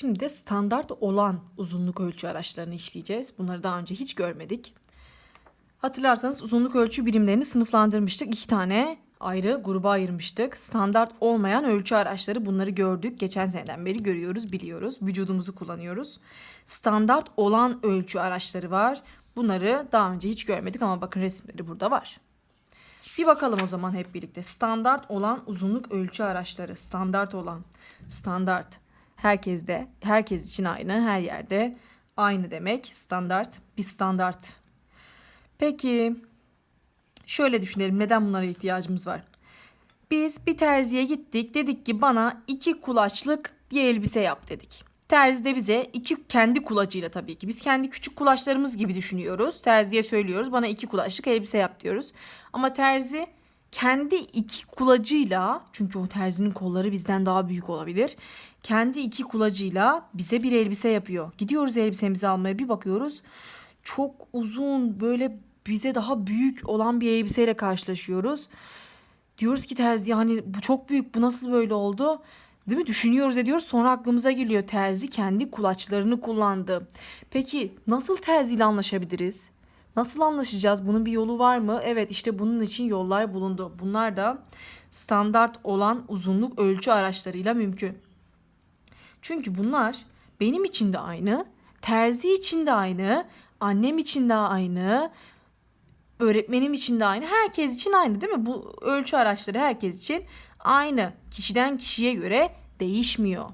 Şimdi de standart olan uzunluk ölçü araçlarını işleyeceğiz. Bunları daha önce hiç görmedik. Hatırlarsanız uzunluk ölçü birimlerini sınıflandırmıştık. İki tane ayrı gruba ayırmıştık. Standart olmayan ölçü araçları bunları gördük. Geçen seneden beri görüyoruz, biliyoruz. Vücudumuzu kullanıyoruz. Standart olan ölçü araçları var. Bunları daha önce hiç görmedik ama bakın resimleri burada var. Bir bakalım o zaman hep birlikte. Standart olan uzunluk ölçü araçları. Standart olan. Standart. Herkeste, herkes için aynı, her yerde aynı demek. Standart, bir standart. Peki, şöyle düşünelim neden bunlara ihtiyacımız var? Biz bir terziye gittik, dedik ki bana iki kulaçlık bir elbise yap dedik. Terzi de bize iki kendi kulacıyla tabii ki. Biz kendi küçük kulaçlarımız gibi düşünüyoruz. Terziye söylüyoruz bana iki kulaçlık elbise yap diyoruz. Ama terzi kendi iki kulacıyla çünkü o terzinin kolları bizden daha büyük olabilir. Kendi iki kulacıyla bize bir elbise yapıyor. Gidiyoruz elbisemizi almaya bir bakıyoruz. Çok uzun böyle bize daha büyük olan bir elbiseyle karşılaşıyoruz. Diyoruz ki terzi hani bu çok büyük bu nasıl böyle oldu? Değil mi? Düşünüyoruz ediyoruz sonra aklımıza geliyor terzi kendi kulaçlarını kullandı. Peki nasıl terziyle anlaşabiliriz? Nasıl anlaşacağız? Bunun bir yolu var mı? Evet işte bunun için yollar bulundu. Bunlar da standart olan uzunluk ölçü araçlarıyla mümkün. Çünkü bunlar benim için de aynı, terzi için de aynı, annem için de aynı, öğretmenim için de aynı, herkes için aynı değil mi? Bu ölçü araçları herkes için aynı. Kişiden kişiye göre değişmiyor.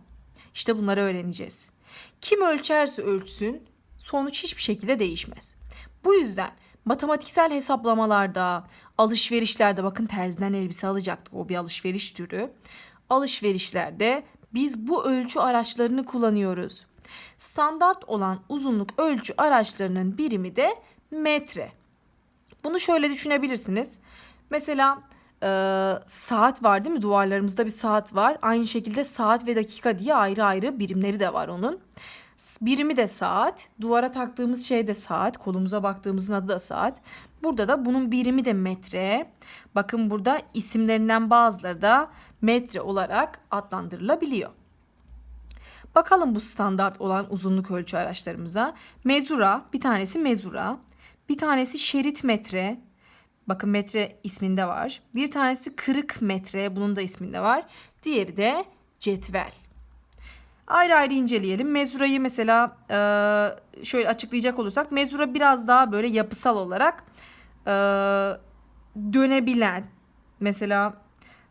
İşte bunları öğreneceğiz. Kim ölçerse ölçsün sonuç hiçbir şekilde değişmez. Bu yüzden matematiksel hesaplamalarda, alışverişlerde bakın terziden elbise alacaktık o bir alışveriş türü. Alışverişlerde biz bu ölçü araçlarını kullanıyoruz. Standart olan uzunluk ölçü araçlarının birimi de metre. Bunu şöyle düşünebilirsiniz. Mesela e, saat var değil mi? Duvarlarımızda bir saat var. Aynı şekilde saat ve dakika diye ayrı ayrı birimleri de var onun. Birimi de saat. Duvara taktığımız şey de saat. Kolumuza baktığımızın adı da saat. Burada da bunun birimi de metre. Bakın burada isimlerinden bazıları da metre olarak adlandırılabiliyor. Bakalım bu standart olan uzunluk ölçü araçlarımıza. Mezura, bir tanesi mezura. Bir tanesi şerit metre. Bakın metre isminde var. Bir tanesi kırık metre. Bunun da isminde var. Diğeri de cetvel. Ayrı ayrı inceleyelim. Mezurayı mesela e, şöyle açıklayacak olursak mezura biraz daha böyle yapısal olarak e, dönebilen mesela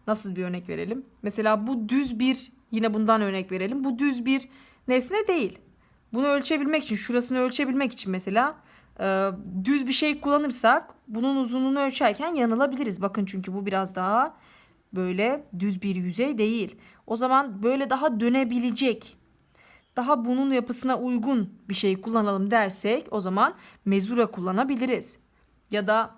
nasıl bir örnek verelim? Mesela bu düz bir yine bundan örnek verelim. Bu düz bir nesne değil. Bunu ölçebilmek için şurasını ölçebilmek için mesela e, düz bir şey kullanırsak bunun uzunluğunu ölçerken yanılabiliriz. Bakın çünkü bu biraz daha böyle düz bir yüzey değil. O zaman böyle daha dönebilecek, daha bunun yapısına uygun bir şey kullanalım dersek o zaman mezura kullanabiliriz. Ya da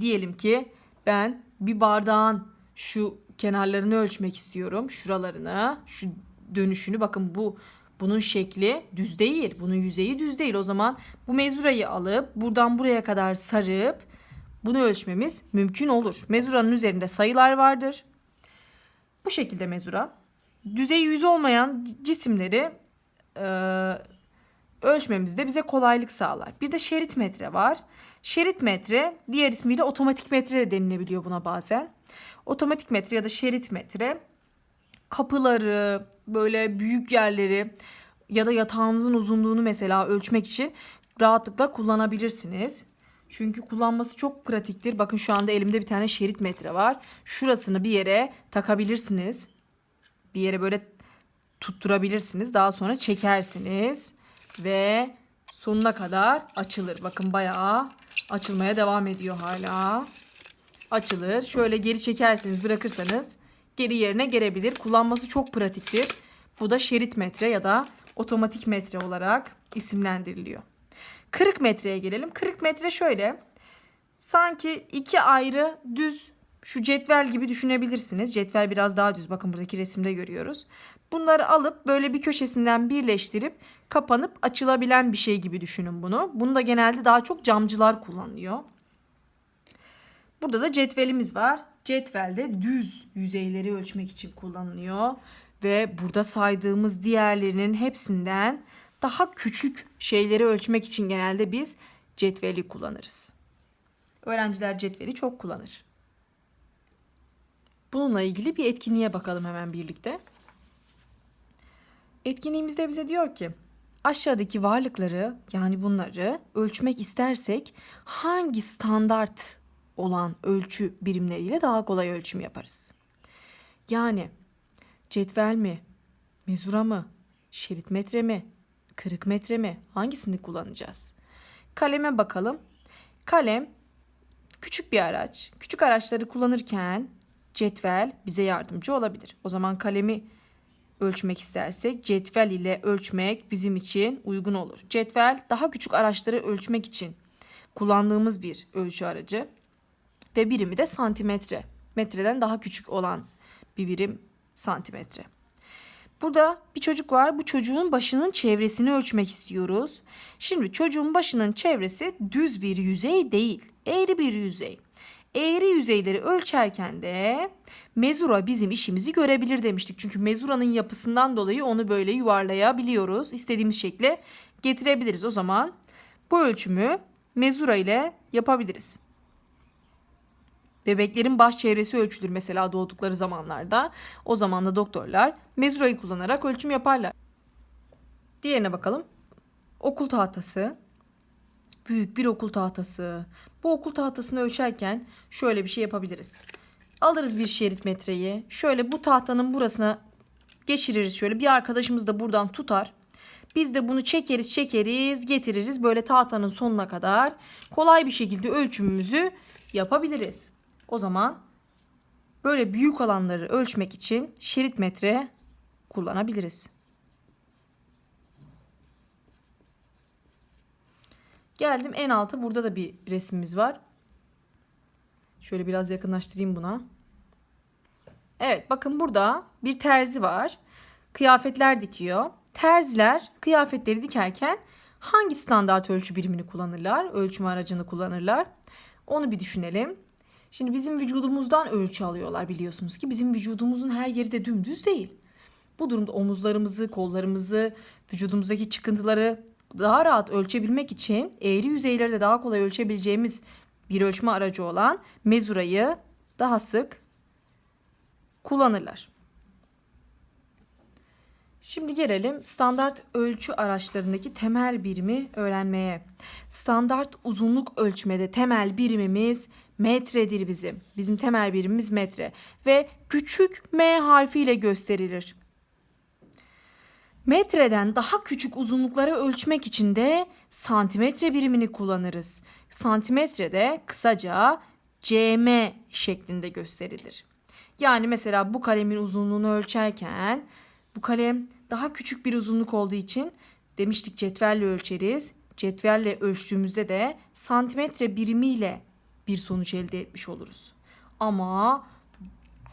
diyelim ki ben bir bardağın şu kenarlarını ölçmek istiyorum. Şuralarını, şu dönüşünü bakın bu bunun şekli düz değil. Bunun yüzeyi düz değil. O zaman bu mezurayı alıp buradan buraya kadar sarıp bunu ölçmemiz mümkün olur. Mezuranın üzerinde sayılar vardır. Bu şekilde mezura. Düzey yüz olmayan cisimleri e, ölçmemizde bize kolaylık sağlar. Bir de şerit metre var. Şerit metre diğer ismiyle otomatik metre de denilebiliyor buna bazen. Otomatik metre ya da şerit metre kapıları, böyle büyük yerleri ya da yatağınızın uzunluğunu mesela ölçmek için rahatlıkla kullanabilirsiniz. Çünkü kullanması çok pratiktir. Bakın şu anda elimde bir tane şerit metre var. Şurasını bir yere takabilirsiniz. Bir yere böyle tutturabilirsiniz. Daha sonra çekersiniz ve sonuna kadar açılır. Bakın bayağı açılmaya devam ediyor hala. Açılır. Şöyle geri çekersiniz, bırakırsanız geri yerine gelebilir. Kullanması çok pratiktir. Bu da şerit metre ya da otomatik metre olarak isimlendiriliyor. Kırık metreye gelelim. Kırık metre şöyle. Sanki iki ayrı düz şu cetvel gibi düşünebilirsiniz. Cetvel biraz daha düz. Bakın buradaki resimde görüyoruz. Bunları alıp böyle bir köşesinden birleştirip kapanıp açılabilen bir şey gibi düşünün bunu. Bunu da genelde daha çok camcılar kullanıyor. Burada da cetvelimiz var. Cetvelde düz yüzeyleri ölçmek için kullanılıyor. ve burada saydığımız diğerlerinin hepsinden daha küçük şeyleri ölçmek için genelde biz cetveli kullanırız. Öğrenciler cetveli çok kullanır. Bununla ilgili bir etkinliğe bakalım hemen birlikte. Etkinliğimizde bize diyor ki aşağıdaki varlıkları yani bunları ölçmek istersek hangi standart olan ölçü birimleriyle daha kolay ölçüm yaparız? Yani cetvel mi, mezura mı, şerit metre mi, kırık metre mi hangisini kullanacağız? Kaleme bakalım. Kalem küçük bir araç. Küçük araçları kullanırken cetvel bize yardımcı olabilir. O zaman kalemi ölçmek istersek cetvel ile ölçmek bizim için uygun olur. Cetvel daha küçük araçları ölçmek için kullandığımız bir ölçü aracı ve birimi de santimetre. Metreden daha küçük olan bir birim santimetre. Burada bir çocuk var. Bu çocuğun başının çevresini ölçmek istiyoruz. Şimdi çocuğun başının çevresi düz bir yüzey değil, eğri bir yüzey. Eğri yüzeyleri ölçerken de mezura bizim işimizi görebilir demiştik. Çünkü mezuranın yapısından dolayı onu böyle yuvarlayabiliyoruz. İstediğimiz şekle getirebiliriz. O zaman bu ölçümü mezura ile yapabiliriz. Bebeklerin baş çevresi ölçülür mesela doğdukları zamanlarda. O zaman da doktorlar mezurayı kullanarak ölçüm yaparlar. Diğerine bakalım. Okul tahtası. Büyük bir okul tahtası. Bu okul tahtasını ölçerken şöyle bir şey yapabiliriz. Alırız bir şerit metreyi. Şöyle bu tahtanın burasına geçiririz şöyle. Bir arkadaşımız da buradan tutar. Biz de bunu çekeriz çekeriz getiririz böyle tahtanın sonuna kadar kolay bir şekilde ölçümümüzü yapabiliriz. O zaman böyle büyük alanları ölçmek için şerit metre kullanabiliriz. Geldim en alta. Burada da bir resmimiz var. Şöyle biraz yakınlaştırayım buna. Evet bakın burada bir terzi var. Kıyafetler dikiyor. Terziler kıyafetleri dikerken hangi standart ölçü birimini kullanırlar? Ölçüm aracını kullanırlar. Onu bir düşünelim. Şimdi bizim vücudumuzdan ölçü alıyorlar biliyorsunuz ki bizim vücudumuzun her yeri de dümdüz değil. Bu durumda omuzlarımızı, kollarımızı, vücudumuzdaki çıkıntıları daha rahat ölçebilmek için eğri yüzeyleri de daha kolay ölçebileceğimiz bir ölçme aracı olan mezurayı daha sık kullanırlar. Şimdi gelelim standart ölçü araçlarındaki temel birimi öğrenmeye. Standart uzunluk ölçmede temel birimimiz metredir bizim. Bizim temel birimimiz metre ve küçük m harfiyle gösterilir. Metreden daha küçük uzunlukları ölçmek için de santimetre birimini kullanırız. Santimetre de kısaca cm şeklinde gösterilir. Yani mesela bu kalemin uzunluğunu ölçerken bu kalem daha küçük bir uzunluk olduğu için demiştik cetvelle ölçeriz. Cetvelle ölçtüğümüzde de santimetre birimiyle bir sonuç elde etmiş oluruz. Ama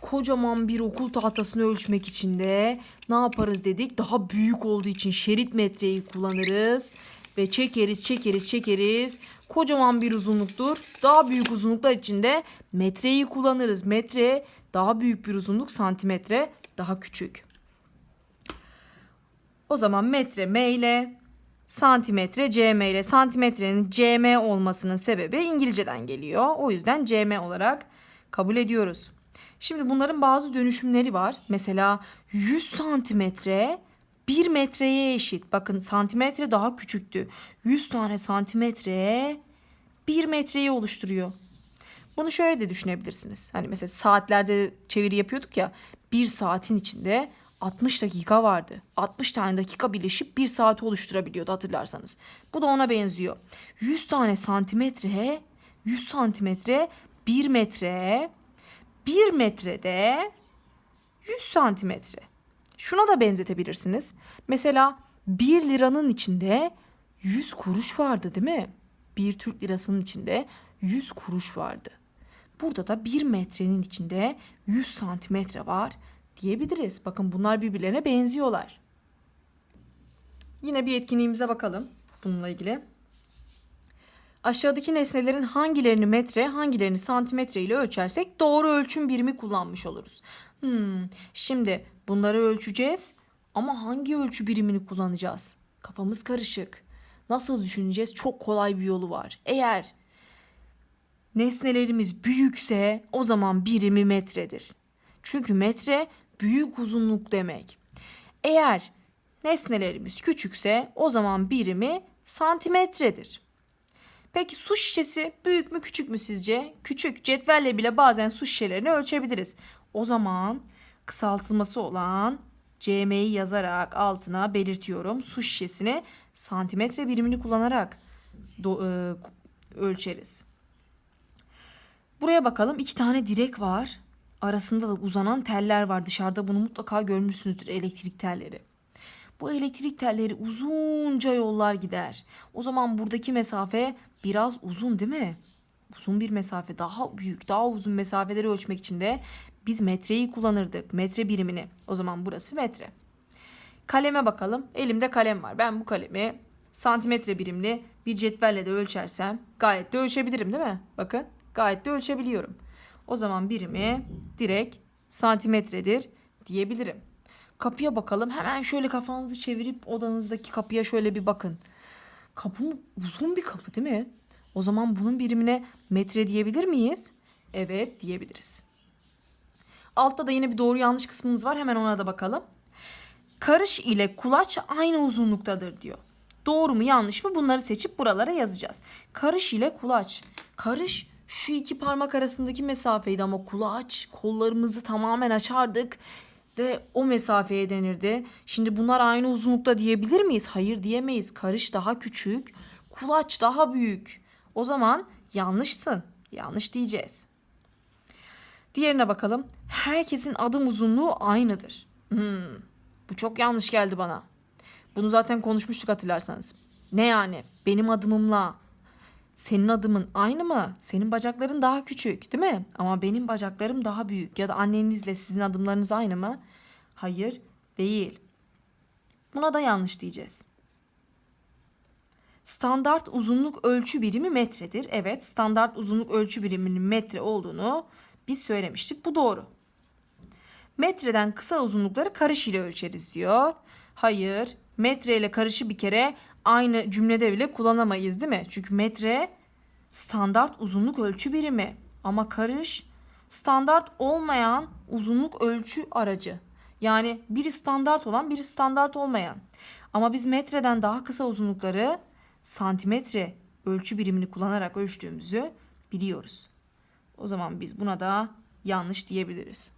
kocaman bir okul tahtasını ölçmek için de ne yaparız dedik? Daha büyük olduğu için şerit metreyi kullanırız ve çekeriz, çekeriz, çekeriz. Kocaman bir uzunluktur. Daha büyük uzunluklar için de metreyi kullanırız. Metre daha büyük bir uzunluk, santimetre daha küçük. O zaman metre M santimetre cm ile santimetrenin cm olmasının sebebi İngilizceden geliyor. O yüzden cm olarak kabul ediyoruz. Şimdi bunların bazı dönüşümleri var. Mesela 100 santimetre 1 metreye eşit. Bakın santimetre daha küçüktü. 100 tane santimetre 1 metreyi oluşturuyor. Bunu şöyle de düşünebilirsiniz. Hani mesela saatlerde çeviri yapıyorduk ya. Bir saatin içinde 60 dakika vardı. 60 tane dakika birleşip bir saati oluşturabiliyordu hatırlarsanız. Bu da ona benziyor. 100 tane santimetre, 100 santimetre 1 metre, 1 metrede 100 santimetre. Şuna da benzetebilirsiniz. Mesela 1 liranın içinde 100 kuruş vardı değil mi? Bir Türk lirasının içinde 100 kuruş vardı. Burada da 1 metrenin içinde 100 santimetre var diyebiliriz. Bakın bunlar birbirlerine benziyorlar. Yine bir etkinliğimize bakalım bununla ilgili. Aşağıdaki nesnelerin hangilerini metre, hangilerini santimetre ile ölçersek doğru ölçüm birimi kullanmış oluruz. Hmm, şimdi Bunları ölçeceğiz ama hangi ölçü birimini kullanacağız? Kafamız karışık. Nasıl düşüneceğiz? Çok kolay bir yolu var. Eğer nesnelerimiz büyükse o zaman birimi metredir. Çünkü metre büyük uzunluk demek. Eğer nesnelerimiz küçükse o zaman birimi santimetredir. Peki su şişesi büyük mü küçük mü sizce? Küçük. Cetvelle bile bazen su şişelerini ölçebiliriz. O zaman kısaltılması olan CM'yi yazarak altına belirtiyorum. Su şişesini santimetre birimini kullanarak do- e, ölçeriz. Buraya bakalım. iki tane direk var. Arasında da uzanan teller var. Dışarıda bunu mutlaka görmüşsünüzdür elektrik telleri. Bu elektrik telleri uzunca yollar gider. O zaman buradaki mesafe biraz uzun değil mi? Uzun bir mesafe, daha büyük, daha uzun mesafeleri ölçmek için de biz metreyi kullanırdık. Metre birimini. O zaman burası metre. Kaleme bakalım. Elimde kalem var. Ben bu kalemi santimetre birimli bir cetvelle de ölçersem gayet de ölçebilirim değil mi? Bakın gayet de ölçebiliyorum. O zaman birimi direkt santimetredir diyebilirim. Kapıya bakalım. Hemen şöyle kafanızı çevirip odanızdaki kapıya şöyle bir bakın. Kapı uzun bir kapı değil mi? O zaman bunun birimine metre diyebilir miyiz? Evet diyebiliriz. Altta da yine bir doğru yanlış kısmımız var. Hemen ona da bakalım. Karış ile kulaç aynı uzunluktadır diyor. Doğru mu yanlış mı bunları seçip buralara yazacağız. Karış ile kulaç. Karış şu iki parmak arasındaki mesafeydi ama kulaç kollarımızı tamamen açardık ve o mesafeye denirdi. Şimdi bunlar aynı uzunlukta diyebilir miyiz? Hayır diyemeyiz. Karış daha küçük, kulaç daha büyük. O zaman yanlışsın. Yanlış diyeceğiz. Diğerine bakalım. Herkesin adım uzunluğu aynıdır. Hmm, bu çok yanlış geldi bana. Bunu zaten konuşmuştuk hatırlarsanız. Ne yani? Benim adımımla senin adımın aynı mı? Senin bacakların daha küçük, değil mi? Ama benim bacaklarım daha büyük. Ya da annenizle sizin adımlarınız aynı mı? Hayır, değil. Buna da yanlış diyeceğiz. Standart uzunluk ölçü birimi metredir. Evet, standart uzunluk ölçü biriminin metre olduğunu biz söylemiştik. Bu doğru. Metreden kısa uzunlukları karış ile ölçeriz diyor. Hayır, metre ile karışı bir kere aynı cümlede bile kullanamayız değil mi? Çünkü metre standart uzunluk ölçü birimi ama karış standart olmayan uzunluk ölçü aracı. Yani biri standart olan biri standart olmayan. Ama biz metreden daha kısa uzunlukları santimetre ölçü birimini kullanarak ölçtüğümüzü biliyoruz. O zaman biz buna da yanlış diyebiliriz.